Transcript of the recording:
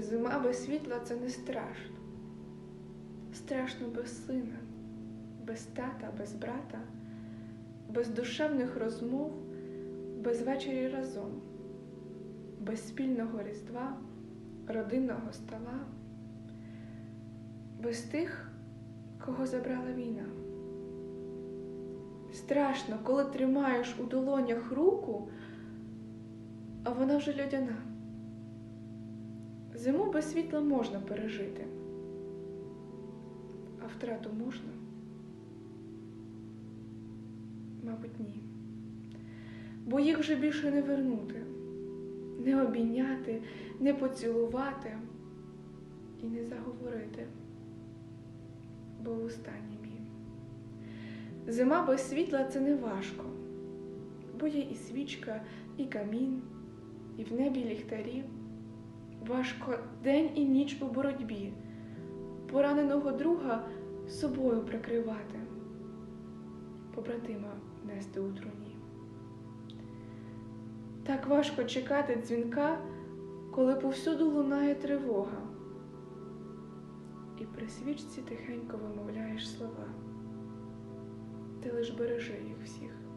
Зима без світла це не страшно. Страшно без сина, без тата, без брата, без душевних розмов, без вечері разом, без спільного різдва, родинного стола, без тих, кого забрала війна. Страшно, коли тримаєш у долонях руку, а вона вже льодяна. Зиму без світла можна пережити, а втрату можна? Мабуть, ні. Бо їх вже більше не вернути, не обійняти, не поцілувати і не заговорити, бо в останній мій. Зима без світла це не важко, бо є і свічка, і камін, і в небі ліхтарі. Важко день і ніч у боротьбі, пораненого друга собою прикривати, побратима нести у труні. Так важко чекати дзвінка, коли повсюду лунає тривога, і при свічці тихенько вимовляєш слова. Ти лиш бережи їх всіх.